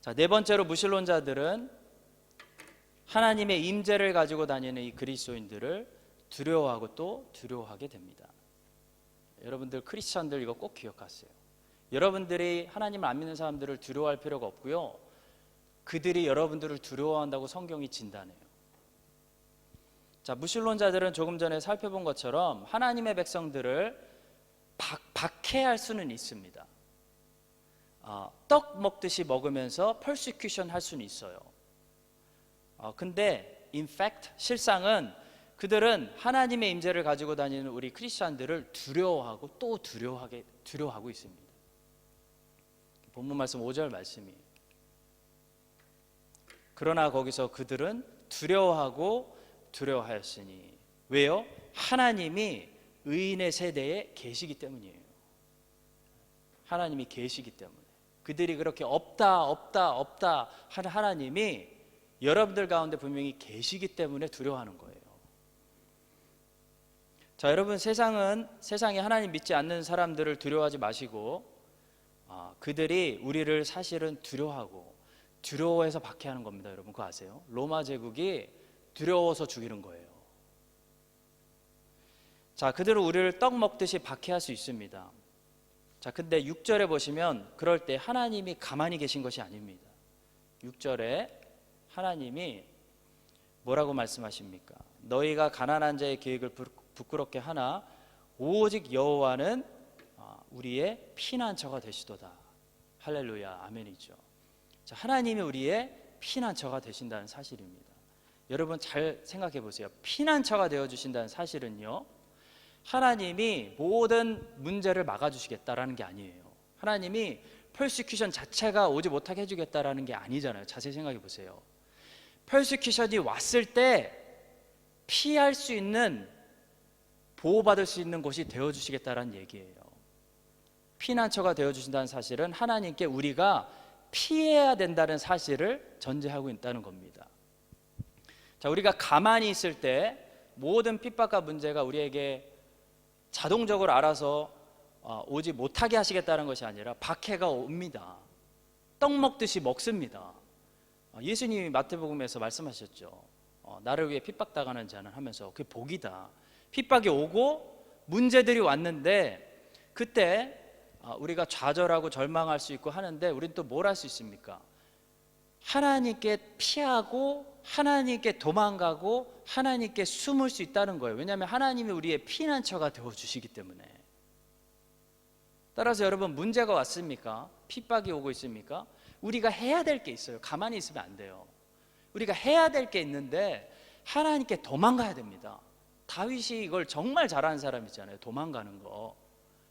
자, 네 번째로 무신론자들은 하나님의 임재를 가지고 다니는 이 그리스도인들을 두려워하고 또 두려워하게 됩니다. 여러분들 크리스천들 이거 꼭 기억하세요. 여러분들이 하나님을 안 믿는 사람들을 두려워할 필요가 없고요. 그들이 여러분들을 두려워한다고 성경이 진단해요. 자, 무신론자들은 조금 전에 살펴본 것처럼 하나님의 백성들을 박, 박해할 수는 있습니다. 어, 떡 먹듯이 먹으면서 persecution 할 수는 있어요. 어, 근데 in fact 실상은 그들은 하나님의 임재를 가지고 다니는 우리 크리스천들을 두려워하고 또 두려워하게 두려워하고 있습니다. 본문 말씀 5절 말씀이 그러나 거기서 그들은 두려워하고 두려워하였으니 왜요? 하나님이 의인의 세대에 계시기 때문이에요. 하나님이 계시기 때문에 그들이 그렇게 없다 없다 없다 하는 하나님이 여러분들 가운데 분명히 계시기 때문에 두려워하는 거예요. 자, 여러분 세상은 세상에 하나님 믿지 않는 사람들을 두려워하지 마시고 아, 그들이 우리를 사실은 두려워하고 두려워해서 박해하는 겁니다. 여러분 그거 아세요? 로마 제국이 두려워서 죽이는 거예요. 자, 그들은 우리를 떡 먹듯이 박해할 수 있습니다. 자, 근데 6절에 보시면 그럴 때 하나님이 가만히 계신 것이 아닙니다. 6절에 하나님이 뭐라고 말씀하십니까? 너희가 가난한 자의 계획을 부끄럽게 하나 오직 여호와는 아, 우리의 피난처가 되시도다. 할렐루야. 아멘이죠. 자, 하나님이 우리의 피난처가 되신다는 사실입니다. 여러분 잘 생각해 보세요. 피난처가 되어 주신다는 사실은요. 하나님이 모든 문제를 막아 주시겠다라는 게 아니에요. 하나님이 펄시큐션 자체가 오지 못하게 해 주겠다라는 게 아니잖아요. 자세히 생각해 보세요. 펄시큐션이 왔을 때 피할 수 있는 보호받을 수 있는 곳이 되어 주시겠다라는 얘기예요. 피난처가 되어 주신다는 사실은 하나님께 우리가 피해야 된다는 사실을 전제하고 있다는 겁니다. 자, 우리가 가만히 있을 때 모든 핍박과 문제가 우리에게 자동적으로 알아서 어, 오지 못하게 하시겠다는 것이 아니라 박해가 옵니다. 떡 먹듯이 먹습니다. 어, 예수님이 마태복음에서 말씀하셨죠. 어, 나를 위해 핍박당하는 자는 하면서 그게 복이다. 핍박이 오고 문제들이 왔는데 그때 우리가 좌절하고 절망할 수 있고 하는데 우리는 또 뭘 할 수 있습니까? 하나님께 피하고 하나님께 도망가고 하나님께 숨을 수 있다는 거예요. 왜냐하면 하나님이 우리의 피난처가 되어 주시기 때문에. 따라서 여러분 문제가 왔습니까? 핍박이 오고 있습니까? 우리가 해야 될 게 있어요. 가만히 있으면 안 돼요. 우리가 해야 될 게 있는데 하나님께 도망가야 됩니다. 다윗이 이걸 정말 잘하는 사람이잖아요. 도망가는 거.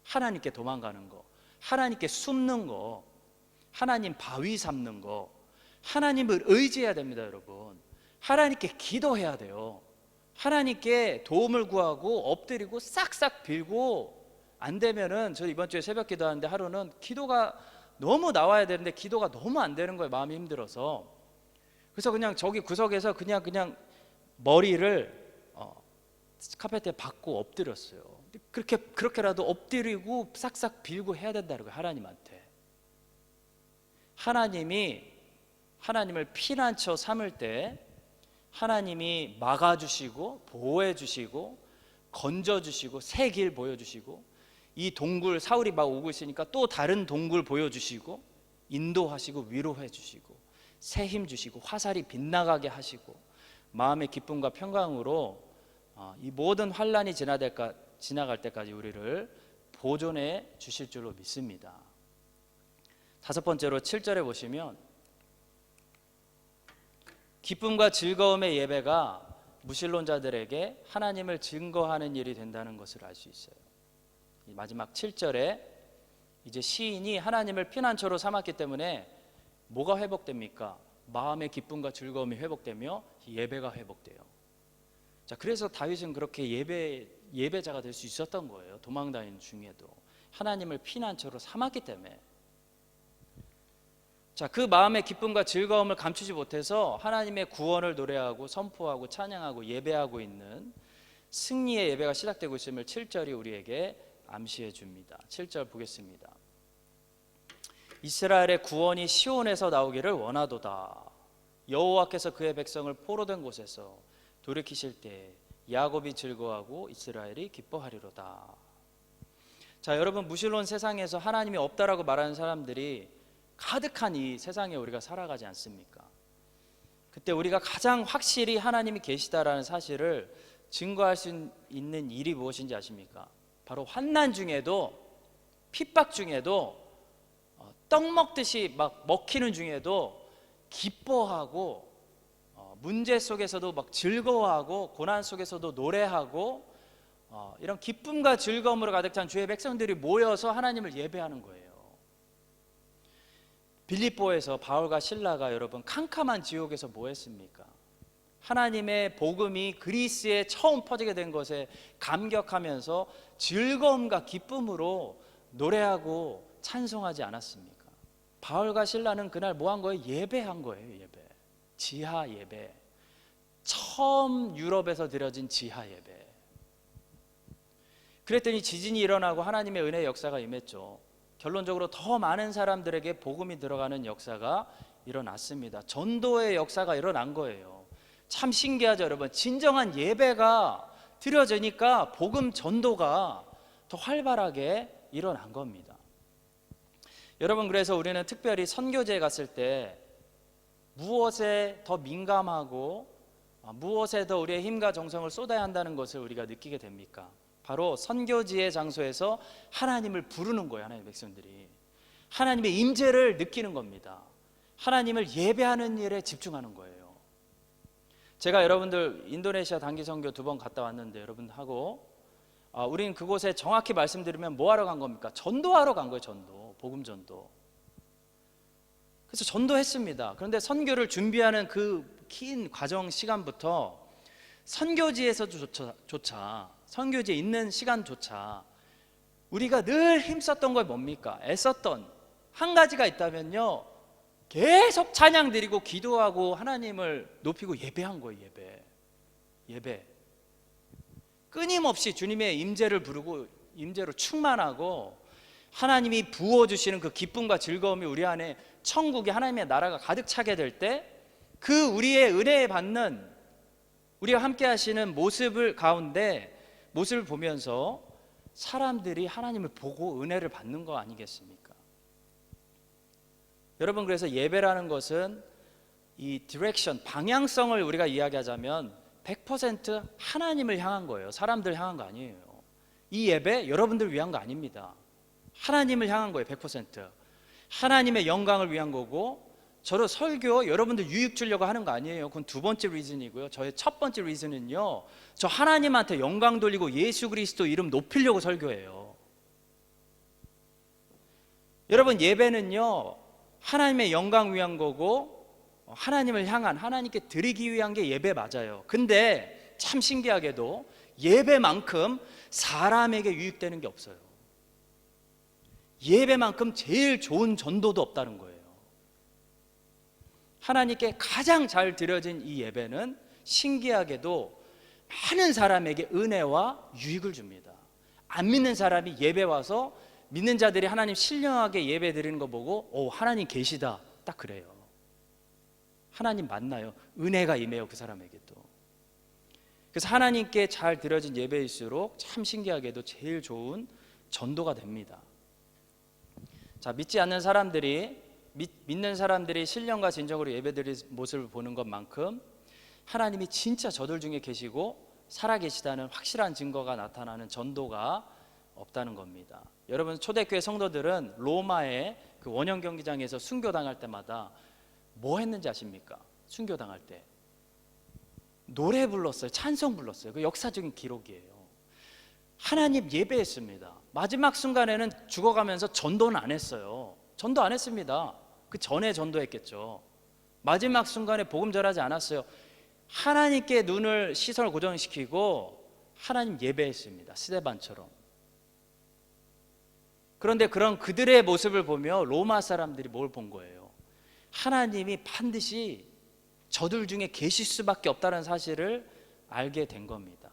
하나님께 도망가는 거. 하나님께 숨는 거. 하나님 바위 삼는 거. 하나님을 의지해야 됩니다, 여러분. 하나님께 기도해야 돼요. 하나님께 도움을 구하고 엎드리고 싹싹 빌고 안 되면은 저 이번 주에 새벽 기도하는데 하루는 기도가 너무 나와야 되는데 기도가 너무 안 되는 거예요. 마음이 힘들어서. 그래서 그냥 저기 구석에서 그냥 그냥 머리를 어, 카페트에 박고 엎드렸어요. 그렇게 그렇게라도 엎드리고 싹싹 빌고 해야 된다는 거예요. 하나님한테. 하나님이 하나님을 피난처 삼을 때 하나님이 막아주시고 보호해 주시고 건져 주시고 새 길 보여 주시고 이 동굴 사울이 막 오고 있으니까 또 다른 동굴 보여 주시고 인도하시고 위로해 주시고 새 힘 주시고 화살이 빗나가게 하시고 마음의 기쁨과 평강으로 어, 이 모든 환란이 지나갈 때까지 우리를 보존해 주실 줄로 믿습니다. 다섯 번째로 7절에 보시면 기쁨과 즐거움의 예배가 무신론자들에게 하나님을 증거하는 일이 된다는 것을 알 수 있어요. 마지막 7절에 이제 시인이 하나님을 피난처로 삼았기 때문에 뭐가 회복됩니까? 마음의 기쁨과 즐거움이 회복되며 예배가 회복돼요. 자, 그래서 다윗은 그렇게 예배 예배자가 될 수 있었던 거예요. 도망 다니는 중에도 하나님을 피난처로 삼았기 때문에 자, 그 마음의 기쁨과 즐거움을 감추지 못해서 하나님의 구원을 노래하고 선포하고 찬양하고 예배하고 있는 승리의 예배가 시작되고 있음을 7절이 우리에게 암시해 줍니다. 7절 보겠습니다. 이스라엘의 구원이 시온에서 나오기를 원하도다. 여호와께서 그의 백성을 포로된 곳에서 돌이키실 때 야곱이 즐거워하고 이스라엘이 기뻐하리로다. 자, 여러분 무신론 세상에서 하나님이 없다라고 말하는 사람들이 가득한 이 세상에 우리가 살아가지 않습니까? 그때 우리가 가장 확실히 하나님이 계시다라는 사실을 증거할 수 있는 일이 무엇인지 아십니까? 바로 환난 중에도 핍박 중에도 어, 떡 먹듯이 막 먹히는 중에도 기뻐하고 어, 문제 속에서도 막 즐거워하고 고난 속에서도 노래하고 어, 이런 기쁨과 즐거움으로 가득 찬 주의 백성들이 모여서 하나님을 예배하는 거예요. 빌립보에서 바울과 신라가 여러분 캄캄한 지옥에서 뭐 했습니까? 하나님의 복음이 그리스에 처음 퍼지게 된 것에 감격하면서 즐거움과 기쁨으로 노래하고 찬송하지 않았습니까? 바울과 신라는 그날 뭐 한 거예요? 예배한 거예요, 예배. 지하 예배. 처음 유럽에서 드려진 지하 예배. 그랬더니 지진이 일어나고 하나님의 은혜의 역사가 임했죠. 결론적으로 더 많은 사람들에게 복음이 들어가는 역사가 일어났습니다. 전도의 역사가 일어난 거예요. 참 신기하죠, 여러분. 진정한 예배가 드려지니까 복음 전도가 더 활발하게 일어난 겁니다. 여러분, 그래서 우리는 특별히 선교지에 갔을 때 무엇에 더 민감하고 아, 무엇에 더 우리의 힘과 정성을 쏟아야 한다는 것을 우리가 느끼게 됩니까? 바로 선교지의 장소에서 하나님을 부르는 거예요. 하나님의 백성들이 하나님의 임재를 느끼는 겁니다. 하나님을 예배하는 일에 집중하는 거예요. 제가 여러분들 인도네시아 단기 선교 두 번 갔다 왔는데 여러분하고 아, 우리는 그곳에 정확히 말씀드리면 뭐 하러 간 겁니까? 전도하러 간 거예요. 전도, 복음 전도. 그래서 전도했습니다. 그런데 선교를 준비하는 그 긴 과정 시간부터 선교지에서조차 선교지에 있는 시간조차 우리가 늘 힘썼던 걸 뭡니까? 애썼던 한 가지가 있다면요. 계속 찬양 드리고 기도하고 하나님을 높이고 예배한 거예요, 예배. 예배. 끊임없이 주님의 임재를 부르고 임재로 충만하고 하나님이 부어 주시는 그 기쁨과 즐거움이 우리 안에 천국의 하나님의 나라가 가득 차게 될 때 그 우리의 은혜 받는 우리가 함께 하시는 모습을 가운데 모습을 보면서 사람들이 하나님을 보고 은혜를 받는 거 아니겠습니까? 여러분 그래서 예배라는 것은 이 디렉션 방향성을 우리가 이야기하자면 100% 하나님을 향한 거예요. 사람들 향한 거 아니에요. 이 예배 여러분들 위한 거 아닙니다. 하나님을 향한 거예요. 100%. 하나님의 영광을 위한 거고 저로 설교 여러분들 유익 주려고 하는 거 아니에요. 그건 두 번째 리즌이고요. 저의 첫 번째 리즌은요. 저 하나님한테 영광 돌리고 예수 그리스도 이름 높이려고 설교해요. 여러분 예배는요. 하나님의 영광 위한 거고 하나님을 향한 하나님께 드리기 위한 게 예배 맞아요. 근데 참 신기하게도 예배만큼 사람에게 유익되는 게 없어요. 예배만큼 제일 좋은 전도도 없다는 거예요. 하나님께 가장 잘 드려진 이 예배는 신기하게도 많은 사람에게 은혜와 유익을 줍니다. 안 믿는 사람이 예배 와서 믿는 자들이 하나님 신령하게 예배 드리는 거 보고 오 하나님 계시다 딱 그래요. 하나님 만나요. 은혜가 임해요 그 사람에게도. 그래서 하나님께 잘 드려진 예배일수록 참 신기하게도 제일 좋은 전도가 됩니다. 자 믿지 않는 사람들이 믿, 는 사람들이 신령과 진정으로 예배드릴 모습을 보는 것만큼 하나님이 진짜 저들 중에 계시고 살아 계시다는 확실한 증거가 나타나는 전도가 없다는 겁니다. 여러분 초대교회 성도들은 로마의 그 원형 경기장에서 순교 당할 때마다 뭐 했는지 아십니까? 순교 당할 때 노래 불렀어요. 찬송 불렀어요. 그 역사적인 기록이에요. 하나님 예배했습니다. 마지막 순간에는 죽어가면서 전도는 안 했어요. 전도 안 했습니다. 그 전에 전도했겠죠. 마지막 순간에 복음 전하지 않았어요. 하나님께 눈을 시선을 고정시키고 하나님 예배했습니다. 스데반처럼. 그런데 그런 그들의 모습을 보며 로마 사람들이 뭘 본 거예요? 하나님이 반드시 저들 중에 계실 수밖에 없다는 사실을 알게 된 겁니다.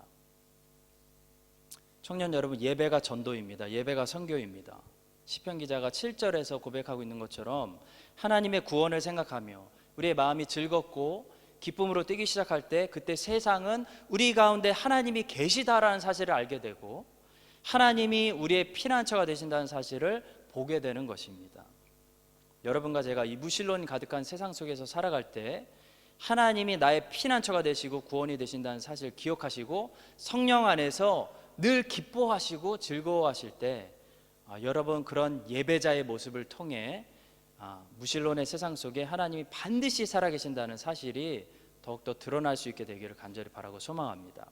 청년 여러분, 예배가 전도입니다. 예배가 선교입니다. 시편 기자가 7절에서 고백하고 있는 것처럼 하나님의 구원을 생각하며 우리의 마음이 즐겁고 기쁨으로 뛰기 시작할 때 그때 세상은 우리 가운데 하나님이 계시다라는 사실을 알게 되고 하나님이 우리의 피난처가 되신다는 사실을 보게 되는 것입니다. 여러분과 제가 이 무신론 가득한 세상 속에서 살아갈 때 하나님이 나의 피난처가 되시고 구원이 되신다는 사실 기억하시고 성령 안에서 늘 기뻐하시고 즐거워하실 때 아, 여러분 그런 예배자의 모습을 통해 아, 무신론의 세상 속에 하나님이 반드시 살아계신다는 사실이 더욱더 드러날 수 있게 되기를 간절히 바라고 소망합니다.